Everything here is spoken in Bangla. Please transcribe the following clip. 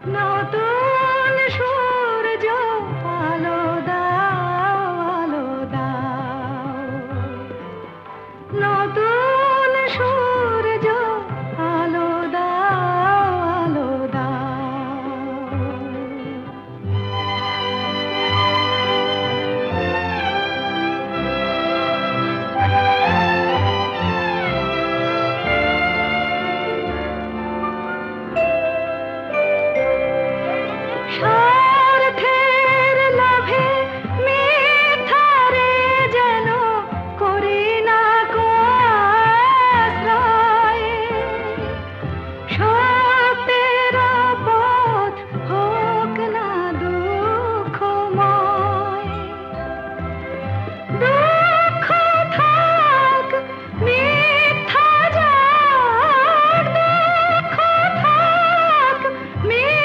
নতুন সূর্য আলো দাও আলো দাও। নতুন সূর্য Sure.